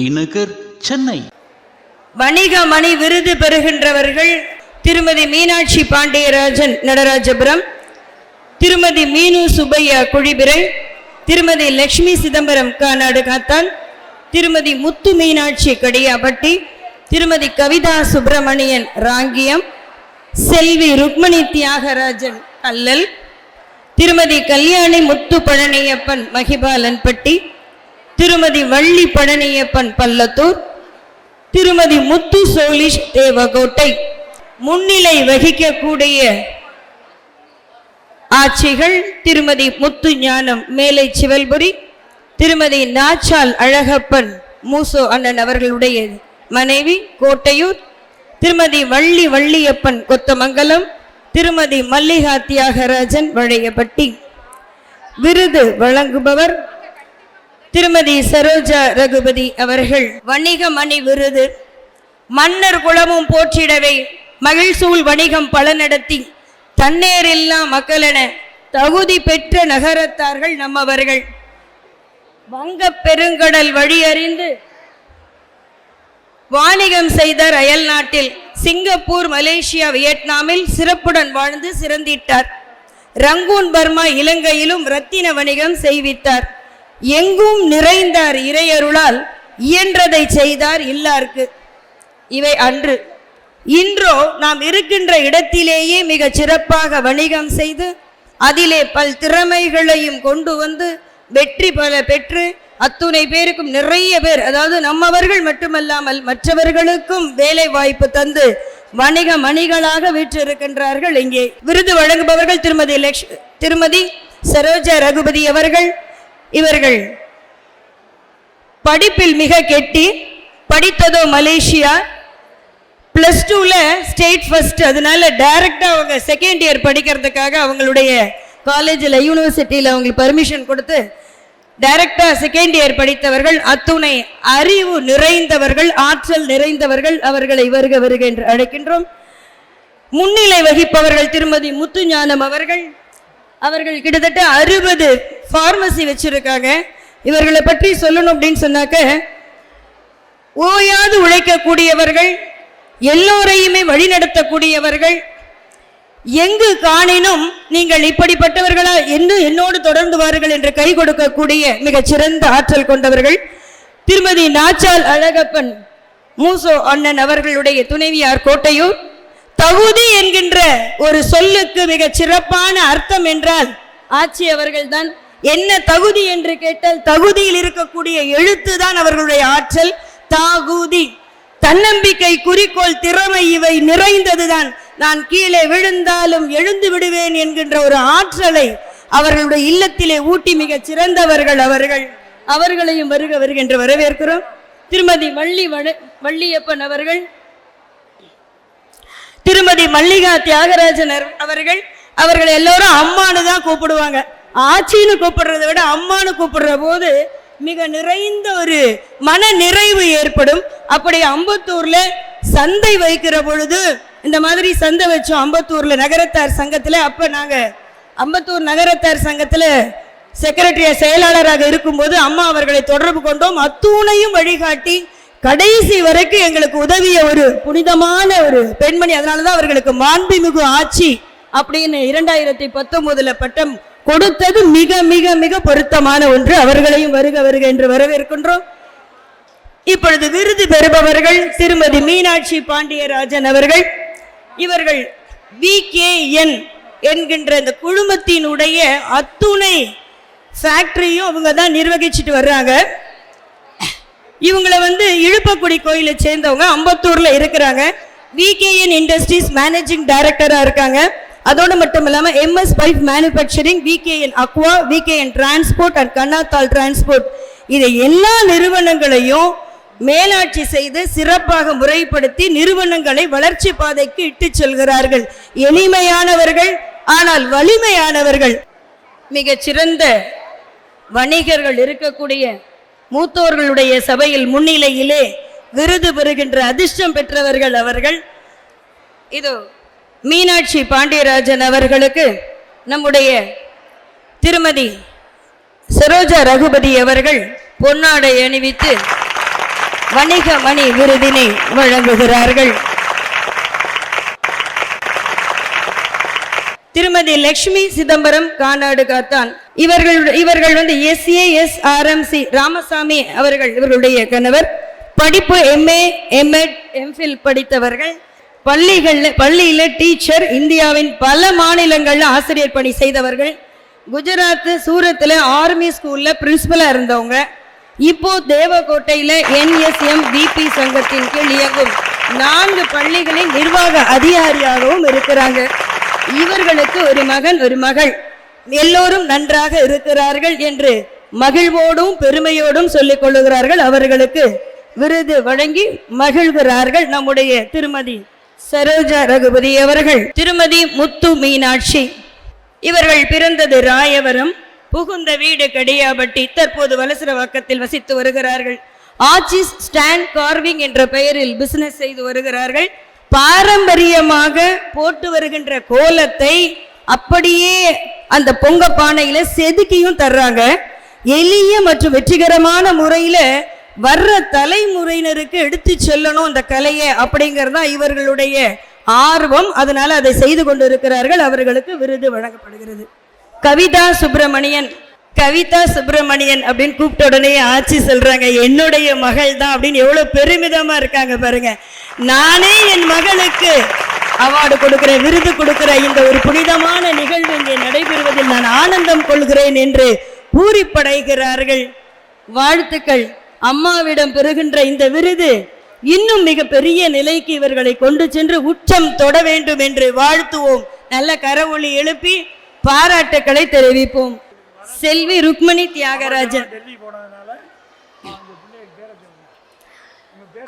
T Nagar Chennai. வணிக மணி விருது பெறுகின்றவர்கள் திருமதி மீனாட்சி பாண்டியராஜன் நடராஜபுரம் திருமதி மீனு சுப்பையா குழிபிரை திருமதி லக்ஷ்மி சிதம்பரம் கானாடு காத்தான் திருமதி முத்து மீனாட்சி கடியாபட்டி திருமதி கவிதா சுப்பிரமணியன் ராங்கியம் செல்வி ருக்மணி தியாகராஜன் அல்லல் திருமதி கல்யாணி முத்து பழனியப்பன் மகிபாலன்பட்டி திருமதி வள்ளி பழனியப்பன் பல்லத்தூர் திருமதி முத்து சோலிஷ் தேவகோட்டை. முன்னிலை வகிக்கக்கூடிய ஆட்சிகள் திருமதி முத்து ஞானம் மேலை சிவல்புரி திருமதி நாச்சால் அழகப்பன் மூசோ அண்ணன் அவர்களுடைய மனைவி கோட்டையூர் திருமதி வள்ளி வள்ளியப்பன் கொத்தமங்கலம் திருமதி மல்லிகா தியாகராஜன் வழையப்பட்டி விருது வழங்குபவர் திருமதி சரோஜா ரகுபதி அவர்கள் வணிக மணி விருது. மன்னர் குலமும் போற்றிடவே மகிழ்சூழ் வணிகம் பல நடத்தி தன்னேரில்லா மக்களென தகுதி பெற்ற நகரத்தார்கள் நம்மவர்கள். வங்க பெருங்கடல் வழியறிந்து வாணிகம் செய்தார் அயல் நாட்டில் சிங்கப்பூர் மலேசியா வியட்நாமில் சிறப்புடன் வாழ்ந்து சிறந்திட்டார். ரங்கூன் பர்மா இலங்கையிலும் ரத்தின வணிகம் செய்வித்தார். எங்கும் நிறைந்தார் இறையருளால் இயன்றதை செய்தார் இல்லார்க்கு. இவை அன்று. இன்றோ நாம் இருக்கின்ற இடத்திலேயே மிக சிறப்பாக வணிகம் செய்து அதிலே பல் திறமைகளையும் கொண்டு வந்து வெற்றி பல பெற்று அத்துணை பேருக்கும் நிறைய பேர் அதாவது நம்மவர்கள் மட்டுமல்லாமல் மற்றவர்களுக்கும் வேலை வாய்ப்பு தந்து வணிக மணிகளாக வீற்றிருக்கின்றார்கள். இங்கே விருது வழங்குபவர்கள் திருமதி லக்ஷ் திருமதி சரோஜா ரகுபதி அவர்கள் இவர்கள் படிப்பில் மிக கெட்டி படித்ததோ மலேசியா ப்ளஸ் டூவில் ஸ்டேட் ஃபஸ்ட் அதனால டைரெக்டாக அவங்க செகண்ட் இயர் படிக்கிறதுக்காக அவங்களுடைய காலேஜில் யூனிவர்சிட்டியில் அவங்களுக்கு பர்மிஷன் கொடுத்து டைரக்டாக செகண்ட் இயர் படித்தவர்கள் அத்துணை அறிவு நிறைந்தவர்கள் ஆற்றல் நிறைந்தவர்கள் அவர்களை வருக வருக என்று அழைக்கின்றோம். முன்னிலை வகிப்பவர்கள் திருமதி முத்துஞானம் அவர்கள் அவர்கள் கிட்டத்தட்ட அறுபது ஃபார்மசி வச்சிருக்காங்க. இவர்களை பற்றி சொல்லணும் அப்படின்னு சொன்னாக்க ஓயாது உழைக்கக்கூடியவர்கள் எல்லோரையுமே வழிநடத்தக்கூடியவர்கள் எங்கு காணினும் நீங்கள் இப்படிப்பட்டவர்களா என்று என்னோடு தொடர்ந்து வாருங்கள் என்று கை கொடுக்கக்கூடிய மிகச்சிறந்த ஆற்றல் கொண்டவர்கள் திருமதி நாச்சால் அழகப்பன் மூசோ அண்ணன் அவர்களுடைய துணைவியார் கோட்டையூர் தகுதி என்கின்ற ஒரு சொல்லுக்கு மிகச் சிறப்பான அர்த்தம் என்றால் ஆட்சி அவர்கள்தான் என்ன தகுதி என்று கேட்டால் தகுதியில் இருக்கக்கூடிய எழுத்து தான் அவர்களுடைய ஆற்றல். தாகுதி. தன்னம்பிக்கை குறிக்கோள் திறமை இவை நிறைந்ததுதான். நான் கீழே விழுந்தாலும் எழுந்து விடுவேன் என்கின்ற ஒரு ஆற்றலை அவர்களுடைய இல்லத்திலே ஊட்டி மிகச் சிறந்தவர்கள் அவர்கள். அவர்களையும் வருக வருகின்ற வரவேற்கிறோம். திருமதி வள்ளி வள்ளியப்பன் அவர்கள் திருமதி மல்லிகா தியாகராஜன் அவர்கள் அவர்கள் எல்லோரும் அம்மானு தான் கூப்பிடுவாங்க. ஆச்சின்னு கூப்பிடுறத விட அம்மானு கூப்பிடுற போது மிக நிறைந்த ஒரு மன நிறைவு ஏற்படும். அப்படி அம்பத்தூர்ல சந்தை வைக்கிற பொழுது இந்த மாதிரி சந்தை வச்சோம் அம்பத்தூர்ல நகரத்தார் சங்கத்துல. அப்ப நாங்க அம்பத்தூர் நகரத்தார் சங்கத்துல செக்ரட்டரிய செயலாளராக இருக்கும்போது அம்மா அவர்களை தொடர்பு கொண்டோம். அத்தூணையும் வழிகாட்டி கடைசி வரைக்கும் எங்களுக்கு உதவிய ஒரு புனிதமான ஒரு பெண்மணி. அதனாலதான் அவர்களுக்கு மாண்புமிகு ஆட்சி அப்படின்னு இரண்டாயிரத்தி பத்தொன்பதுல பட்டம் கொடுத்தது மிக மிக மிக பொருத்தமான ஒன்று. அவர்களையும் வருக வருக என்று வரவேற்கின்றோம். இப்பொழுது விருது பெறுபவர்கள் திருமதி மீனாட்சி பாண்டியராஜன் அவர்கள். இவர்கள் வி என்கின்ற இந்த குழுமத்தினுடைய அத்துணை ஃபேக்டரியும் அவங்க தான் நிர்வகிச்சுட்டு வர்றாங்க. இவங்களை வந்து இழுப்பக்குடி கோயிலை சேர்ந்தவங்க அம்பத்தூர்ல இருக்கிறாங்க. விகேஎன் இண்டஸ்ட்ரீஸ் மேனேஜிங் டைரக்டரா இருக்காங்க. அதோடு மட்டும் இல்லாமல் MS pipe manufacturing VKN aqua VKN transport and Kannathal transport இதை எல்லா நிறுவனங்களையும் மேலாட்சி செய்து சிறப்பாக முறைப்படுத்தி நிறுவனங்களை வளர்ச்சி பாதைக்கு இட்டு செல்கிறார்கள். எளிமையானவர்கள் ஆனால் வலிமையானவர்கள். மிகச்சிறந்த வணிகர்கள் இருக்கக்கூடிய மூத்தோர்களுடைய சபையில் முன்னிலையிலே விருது பெறுகின்ற அதிர்ஷ்டம் பெற்றவர்கள் அவர்கள். இதோ மீனாட்சி பாண்டியராஜன் அவர்களுக்கு நம்முடைய திருமதி சரோஜா ரகுபதி அவர்கள் பொன்னாடை அணிவித்து வணிக மணி விருதினை வழங்குகிறார்கள். திருமதி லட்சுமி சிதம்பரம் கானாடு காத்தான். இவர்கள் இவர்கள் வந்து எஸ்ஏஎஸ் ஆர்எம்சி ராமசாமி அவர்கள் இவர்களுடைய கணவர். படிப்பு எம்ஏ எம்எட் எம்ஃபில் படித்தவர்கள். பள்ளிகளில் பள்ளியில டீச்சர் இந்தியாவின் பல மாநிலங்களில் ஆசிரியர் பணி செய்தவர்கள். குஜராத் சூரத்தில் ஆர்மி ஸ்கூல்ல பிரின்சிபலா இருந்தவங்க. இப்போ தேவக்கோட்டையில என்எஸ்எம் பிபி சங்கத்தின் கீழ் இயங்கும் நான்கு பள்ளிகளின் நிர்வாக அதிகாரியாகவும் இருக்கிறாங்க. இவர்களுக்கு ஒரு மகன் ஒரு மகள். எல்லோரும் நன்றாக இருக்கிறார்கள் என்று மகிழ்வோடும் பெருமையோடும் சொல்லிக் கொள்ளுகிறார்கள். அவர்களுக்கு விருது வழங்கி மகிழ்கிறார்கள் நம்முடைய திருமதி சரோஜா ரகுபதி அவர்கள். திருமதி முத்து மீனாட்சி. இவர்கள் பிறந்தது ராயவரம். புகுந்த வீடு கடியாபட்டி. தற்போது வலசரவாக்கத்தில் வசித்து வருகிறார்கள். ஆச்சிஸ் ஸ்டாண்ட் கார்விங் என்ற பெயரில் பிசினஸ் செய்து வருகிறார்கள். பாரம்பரியமாக போட்டு வருகின்ற கோலத்தை அப்படியே அந்த பொங்க பானையில செதுக்கியும் தர்றாங்க. எளிய மற்றும் வெற்றிகரமான முறையில வர்ற தலைமுறையினருக்கு எடுத்து செல்லணும் அந்த கலையை அப்படிங்கிறது தான் இவர்களுடைய ஆர்வம். அதனால அதை செய்து கொண்டு இருக்கிறார்கள் அவர்களுக்கு விருது வழங்கப்படுகிறது. கவிதா சுப்பிரமணியன் கவிதா சுப்பிரமணியன் அப்படின்னு கூப்பிட்ட உடனே ஆட்சி சொல்றாங்க என்னுடைய மகள் தான் அப்படின்னு எவ்வளவு பெருமிதமா இருக்காங்க பாருங்க. நானே என் மகளுக்கு அவார்டு கொடுக்கிற விருது கொடுக்கிற இந்த ஒரு புனிதமான நிகழ்வு இங்கே நடைபெறுவதில் நான் ஆனந்தம் கொள்கிறேன் என்று பூரிப்படைகிறார்கள் வாழ்த்துக்கள். அம்மாவிடம் பெறுகின்ற இந்த விருது இன்னும் மிக பெரிய நிலைக்கு இவர்களை கொண்டு சென்று உச்சம் தொட வேண்டும் என்று வாழ்த்துவோம். நல்ல கரவொளி எழுப்பி பாராட்டுக்களை தெரிவிப்போம். செல்வி ருக்மணி தியாகராஜன்.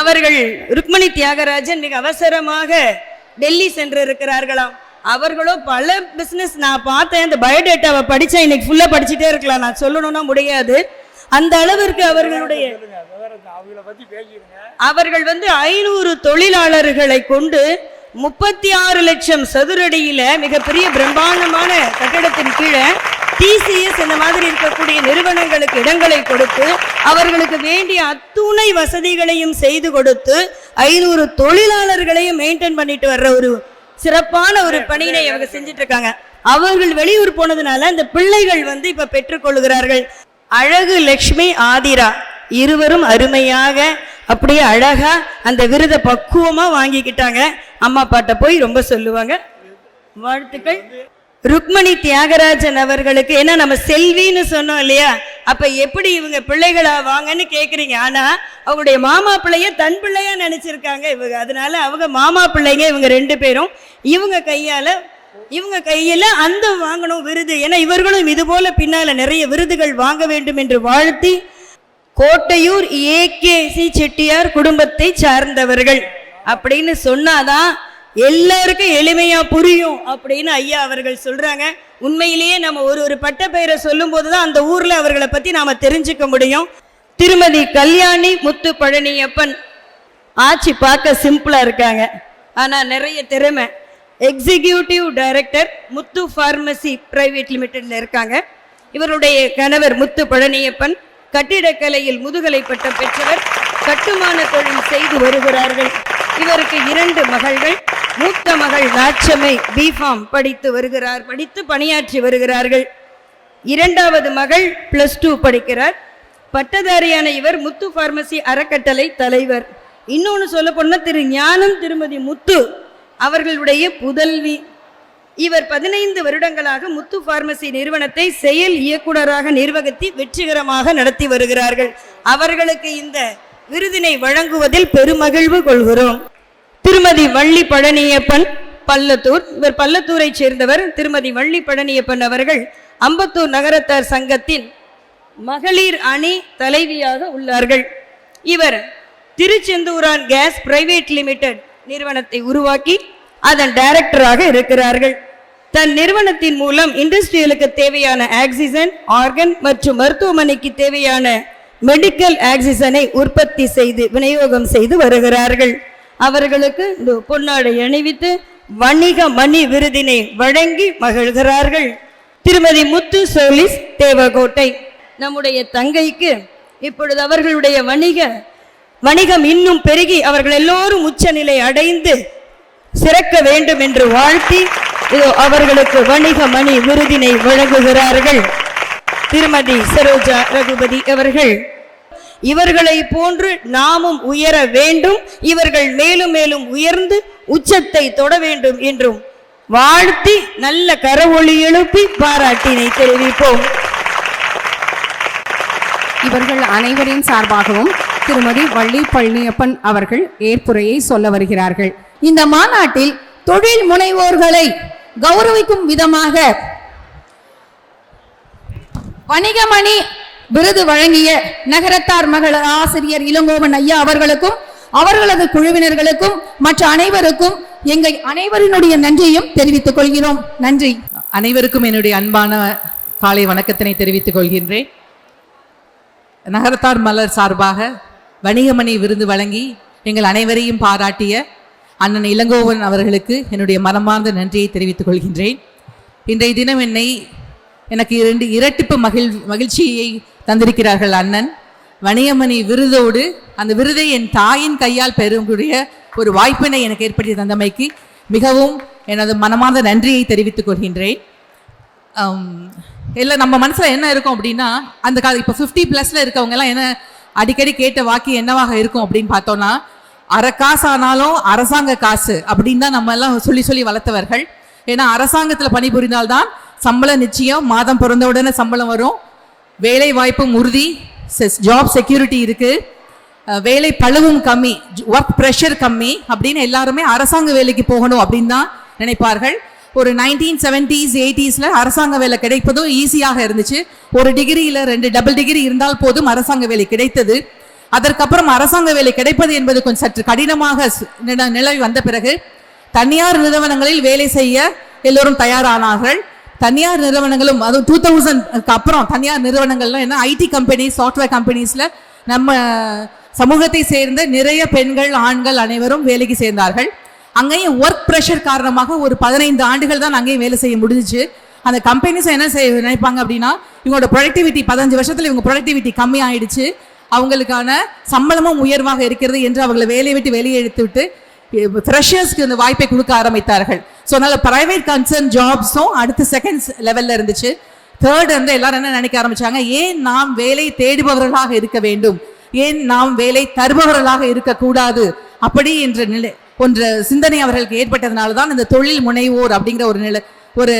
அவர்கள் ருக்மணி தியாகராஜன் மிக அவசரமாக டெல்லி சென்று இருக்கிறார்களாம் அவர்களோ பல பிஸ்னஸ் நான் பார்த்தேன். அந்த பயோடேட்டாவை படித்தேன் இன்னைக்கு ஃபுல்லாக படிச்சுட்டே இருக்கலாம். நான் சொல்லணும்னா முடியாது. அந்த அளவிற்கு அவர்களுடைய அவர்கள் வந்து ஐநூறு தொழிலாளர்களை கொண்டு முப்பத்தி ஆறு லட்சம் சதுரடியில மிகப்பெரிய பிரம்மாண்டமான கட்டடத்தின் கீழே டிசிஎஸ் இந்த மாதிரி இருக்கக்கூடிய நிறுவனங்களுக்கு இடங்களை கொடுத்து அவர்களுக்கு வேண்டிய அத்துணை வசதிகளையும் செய்து கொடுத்து ஐநூறு தொழிலாளர்களையும் மெயின்டைன் பண்ணிட்டு வர்ற ஒரு சிறப்பான ஒரு பணியினை அவங்க செஞ்சுட்டு இருக்காங்க அவர்கள் வெளியூர் போனதுனால இந்த பிள்ளைகள் வந்து இப்ப பெற்றுக்கொள்கிறார்கள் அழகு லக்ஷ்மி ஆதிரா இருவரும் அருமையாக அப்படியே அழகா அந்த விருதை பக்குவமா வாங்கிக்கிட்டாங்க. அம்மா பாட்ட போய் ரொம்ப சொல்லுவாங்க. வாழ்த்துக்கள். ருக்மணி தியாகராஜன் அவர்களுக்கு ஏன்னா நம்ம செல்வின்னு சொன்னோம் இல்லையா? அப்ப எப்படி இவங்க பிள்ளைகளா வாங்கன்னு கேக்குறீங்க. ஆனா அவங்களுடைய மாமா பிள்ளைய தன் பிள்ளையா நினைச்சிருக்காங்க இவங்க. அதனால அவங்க மாமா பிள்ளைங்க இவங்க ரெண்டு பேரும். இவங்க கையால இவங்க கையில அந்த வாங்கணும் விருது. ஏன்னா இவர்களும் இது போல பின்னால நிறைய விருதுகள் வாங்க வேண்டும் என்று வாழ்த்தி கோட்டையூர் ஏகேசி செட்டியார் குடும்பத்தை சார்ந்தவர்கள். அப்படின்னு சொன்னாதான் எல்லாருக்கும் எளிமையா புரியும் அப்படின்னு ஐயா அவர்கள் சொல்றாங்க. உண்மையிலேயே நம்ம ஒரு ஒரு பட்ட பெயரை சொல்லும் போதுதான் அந்த ஊர்ல அவர்களை பத்தி நாம தெரிஞ்சுக்க முடியும். திருமதி கல்யாணி முத்து பழனியப்பன் ஆட்சி பார்க்க சிம்பிளா இருக்காங்க. ஆனா நிறைய திறமை. Executive director Muthu pharmacy private லிமிடெட்ல இருக்காங்க. இவருடைய கணவர் முத்து பழனியப்பன் கட்டிடக்கலையில் முதுகலை பட்டம் பெற்றவர். கட்டுமான தொழில் செய்து வருகிறார்கள். இவருக்கு இரண்டு மகள்கள். மூத்த மகள் லாட்சமை பிஃபார்ம் படித்து வருகிறார் படித்து பணியாற்றி வருகிறார்கள். இரண்டாவது மகள் பிளஸ் டூ படிக்கிறார். பட்டதாரியான இவர் முத்து பார்மசி அறக்கட்டளை தலைவர். இன்னொன்று சொல்ல போனால் திரு ஞானம் திருமதி முத்து அவர்களுடைய புதல்வி. இவர் பதினைந்து வருடங்களாக முத்து பார்மசி நிறுவனத்தை செயல் இயக்குனராக நிர்வகித்து வெற்றிகரமாக நடத்தி வருகிறார்கள். அவர்களுக்கு இந்த விருதினை வழங்குவதில் பெருமகிழ்வு கொள்கிறோம். திருமதி வள்ளி பழனியப்பன் பல்லத்தூர் இவர் பல்லத்தூரை சேர்ந்தவர் திருமதி வள்ளி பழனியப்பன் அவர்கள் அம்பத்தூர் நகரத்தார் சங்கத்தின் மகளிர் அணி தலைவியாக உள்ளார்கள். இவர் திருச்செந்தூரான் கேஸ் பிரைவேட் லிமிடெட் நிறுவனத்தை உருவாக்கி அதன் டைரக்டராக இருக்கிறார்கள். தன் நிறுவனத்தின் மூலம் இண்டஸ்ட்ரியலுக்கு தேவையான ஆக்சிஜன் ஆர்கன் மற்றும் மருத்துவமனைக்கு தேவையான மெடிக்கல் ஆக்சிஜனை உற்பத்தி செய்து விநியோகம் செய்து வருகிறார்கள். அவர்களுக்கு இந்த பொன்னாடை அணிவித்து வணிக மணி விருதினை வழங்கி மகிழ்கிறார்கள். திருமதி முத்து சோலிஸ் தேவகோட்டை. நம்முடைய தங்கைக்கு இப்பொழுது அவர்களுடைய வணிக வணிகம் இன்னும் பெருகி அவர்கள் எல்லோரும் உச்சநிலை அடைந்து சிறக்க வேண்டும் என்று வாழ்த்தி இதோ அவர்களுக்கு வணிக மணி விருதினை வழங்குகிறார்கள். திருமதி சரோஜா ரகுபதி அவர்கள். இவர்களை போன்று நாமும் உயர வேண்டும் இவர்கள் மேலும் மேலும் உயர்ந்து உச்சத்தை தொட வேண்டும் என்றும் வாழ்த்தி நல்ல கரவொளி எழுப்பி பாராட்டினை தெரிவிப்போம். இவர்கள் அனைவரின் சார்பாகவும் திருமதி வள்ளி பழனியப்பன் அவர்கள் ஏற்புரையை சொல்ல வருகிறார்கள். இந்த மாநாட்டில் தொழில் முனைவோர்களை கௌரவிக்கும் விதமாக வணிகமணி விருது வழங்கிய நகரத்தார் மகள் ஆசிரியர் இளங்கோவன் ஐயா அவர்களுக்கும் அவர்களது குழுவினர்களுக்கும் மற்ற அனைவருக்கும் எங்கள் அனைவரினுடைய நன்றியும் தெரிவித்துக் கொள்கிறோம். நன்றி. அனைவருக்கும் என்னுடைய அன்பான காலை வணக்கத்தினை தெரிவித்துக் கொள்கின்றேன். நகரத்தார் மலர் சார்பாக வணிகமணி விருது வழங்கி எங்கள் அனைவரையும் பாராட்டிய அண்ணன் இளங்கோவன் அவர்களுக்கு என்னுடைய மனமார்ந்த நன்றியை தெரிவித்துக் கொள்கின்றேன். இன்றைய தினம் என்னை எனக்கு இரண்டு இரட்டிப்பு மகிழ் மகிழ்ச்சியை தந்திருக்கிறார்கள் அண்ணன். வணியமணி விருதோடு அந்த விருதை என் தாயின் கையால் பெறக்கூடிய ஒரு வாய்ப்பினை எனக்கு ஏற்படுத்தி தந்தமைக்கு மிகவும் எனது மனமார்ந்த நன்றியை தெரிவித்துக் கொள்கின்றேன். இல்லை நம்ம மனசில் என்ன இருக்கும் அப்படின்னா அந்த கால இப்போ ஃபிஃப்டி ப்ளஸில் இருக்கவங்கெல்லாம் என்ன அடிக்கடி கேட்ட வாக்கி என்னவாக இருக்கும் அப்படின்னு பார்த்தோன்னா அரை காசு ஆனாலும் அரசாங்க காசு அப்படின்னு தான் நம்ம எல்லாம் சொல்லி சொல்லி வளர்த்தவர்கள். ஏன்னா அரசாங்கத்தில் பணிபுரிந்தால்தான் சம்பளம் நிச்சயம் மாதம் பிறந்த உடனே சம்பளம் வரும். வேலை வாய்ப்பும் உறுதி ஜாப் செக்யூரிட்டி இருக்கு. வேலை பழுவும் கம்மி ஒர்க் ப்ரெஷர் கம்மி அப்படின்னு எல்லாருமே அரசாங்க வேலைக்கு போகணும் அப்படின்னு தான் நினைப்பார்கள். ஒரு நைன்டீன் செவன்டீஸ் எயிட்டிஸில் அரசாங்க வேலை கிடைப்பதும் ஈஸியாக இருந்துச்சு. ஒரு டிகிரியில் ரெண்டு டபுள் டிகிரி இருந்தால் போதும் அரசாங்க வேலை கிடைத்தது. அதற்கப்புறம் அரசாங்க வேலை கிடைப்பது என்பது கொஞ்சம் சற்று கடினமாக நிலவி வந்த பிறகு தனியார் நிறுவனங்களில் வேலை செய்ய எல்லோரும் தயாரானார்கள். தனியார் நிறுவனங்களும் அதுவும் டூ தௌசண்ட் அப்புறம் தனியார் நிறுவனங்கள்லாம் என்ன ஐடி கம்பெனி சாஃப்ட்வேர் கம்பெனிஸில் நம்ம சமூகத்தை சேர்ந்த நிறைய பெண்கள் ஆண்கள் அனைவரும் வேலைக்கு சேர்ந்தார்கள். அங்கேயும் ஒர்க் ப்ரெஷர் காரணமாக ஒரு பதினைந்து ஆண்டுகள் தான் அங்கேயும் வேலை செய்ய முடிஞ்சுச்சு. அந்த கம்பெனிஸ் என்ன செய்ய நினைப்பாங்க அப்படின்னா இவங்களோட ப்ரொடக்டிவிட்டி பதினஞ்சு வருஷத்தில் இவங்க ப்ரொடக்டிவிட்டி கம்மி ஆயிடுச்சு அவங்களுக்கான சம்பளமும் உயர்வாக இருக்கிறது என்று அவங்களை வேலையை விட்டு வெளியே எடுத்து விட்டு ஃப்ரெஷர்ஸ்க்கு இந்த வாய்ப்பை கொடுக்க ஆரம்பித்தார்கள். ஸோ அதனால் பிரைவேட் கன்சர்ன் ஜாப்ஸும் அடுத்த செகண்ட் லெவலில் இருந்துச்சு. தேர்ட் வந்து எல்லாரும் என்ன நினைக்க ஆரம்பிச்சாங்க? ஏன் நாம் வேலை தேடுபவர்களாக இருக்க வேண்டும்? ஏன் நாம் வேலை தருபவர்களாக இருக்கக்கூடாது? அப்படி என்ற நிலை ஒன்ற சிந்தனை அவர்களுக்கு ஏற்பட்டதுனால தான் இந்த தொழில் முனைவோர் அப்படிங்கிற ஒரு நிலை ஒரு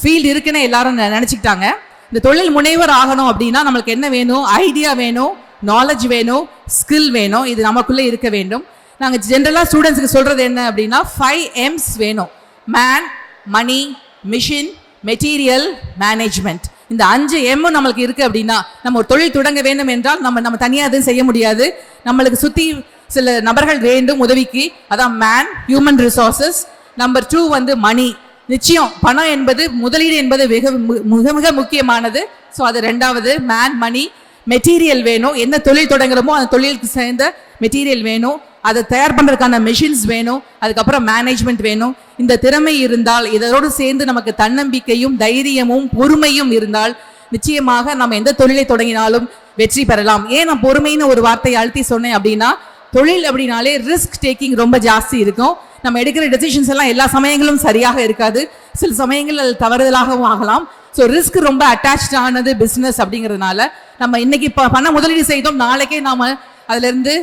ஃபீல்டு இருக்குன்னு எல்லாரும் நினச்சிக்கிட்டாங்க. இந்த தொழில் முனைவர் ஆகணும் அப்படின்னா நம்மளுக்கு என்ன வேணும்? ஐடியா வேணும் நாலேஜ் வேணும் ஸ்கில் வேணும். இது நமக்குள்ளே இருக்க வேண்டும். நாங்கள் ஜென்ரலாக ஸ்டூடெண்ட்ஸுக்கு சொல்கிறது என்ன அப்படின்னா ஃபைவ் எம்ஸ் வேணும். Man money machine material management இந்த அஞ்சு எம்மும் நம்மளுக்கு இருக்குது அப்படின்னா நம்ம ஒரு தொழில் தொடங்க வேண்டும் என்றால் நம்ம நம்ம தனியாக எதுவும் செய்ய முடியாது. நம்மளுக்கு சுற்றி சில நபர்கள் வேண்டும் உதவிக்கு. அதான் man human resources number two வந்து மணி நிச்சயம் பணம் என்பது முதலீடு என்பது மிக மு- மிக மிக முக்கியமானது. ஸோ அது ரெண்டாவது மேன் மணி மெட்டீரியல் வேணும். என்ன தொழில் தொடங்குறோமோ அந்த தொழிலுக்கு சேர்ந்த மெட்டீரியல் வேணும். அதை தயார் பண்ணுறதுக்கான மெஷின்ஸ் வேணும் அதுக்கப்புறம் மேனேஜ்மெண்ட் வேணும். இந்த திறமை இருந்தால் இதோடு சேர்ந்து நமக்கு தன்னம்பிக்கையும் தைரியமும் பொறுமையும் இருந்தால் நிச்சயமாக நம்ம எந்த தொழிலை தொடங்கினாலும் வெற்றி பெறலாம். ஏன் நான் பொறுமைன்னு ஒரு வார்த்தையை அழுத்தி சொன்னேன் அப்படின்னா தொழில் அப்படின்னாலே ரிஸ்க் டேக்கிங் ரொம்ப ஜாஸ்தி இருக்கும். நம்ம எடுக்கிற டெசிஷன்ஸ் எல்லாம் எல்லா சமயங்களும் சரியாக இருக்காது. சில சமயங்கள் அது தவறுதலாகவும் ஆகலாம். ஸோ ரிஸ்க் ரொம்ப அட்டாச்ட் ஆனது பிஸ்னஸ் அப்படிங்கிறதுனால நம்ம இன்னைக்கு ப- பண முதலீடு செய்தோம் நாளைக்கே நாம் அதுலேருந்து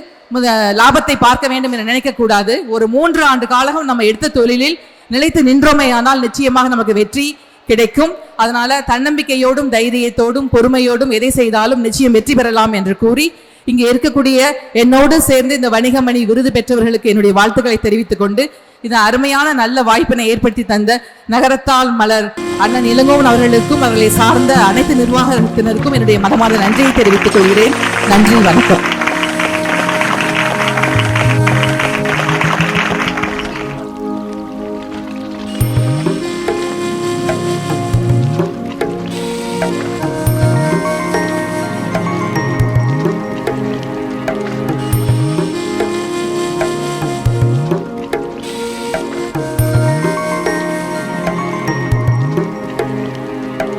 லாபத்தை பார்க்க வேண்டும் என நினைக்கக்கூடாது ஒரு மூன்று ஆண்டு காலம் நம்ம எடுத்த தொழிலில் நிலைத்து நின்றோமேயானால் நிச்சயமாக நமக்கு வெற்றி கிடைக்கும். அதனால தன்னம்பிக்கையோடும் தைரியத்தோடும் பொறுமையோடும் எதை செய்தாலும் நிச்சயம் வெற்றி பெறலாம் என்று கூறி இங்கே இருக்கக்கூடிய என்னோடு சேர்ந்து இந்த வணிகமணி விருது பெற்றவர்களுக்கு என்னுடைய வாழ்த்துக்களை தெரிவித்துக் கொண்டு இந்த அருமையான நல்ல வாய்ப்பினை ஏற்படுத்தி தந்த நகரத்தால் மலர் அண்ணன் இளங்கோவன் அவர்களுக்கும் அவர்களை சார்ந்த அனைத்து நிர்வாகத்தினருக்கும் என்னுடைய மனமார்ந்த நன்றியை தெரிவித்துக் கொள்கிறேன். நன்றி வணக்கம்.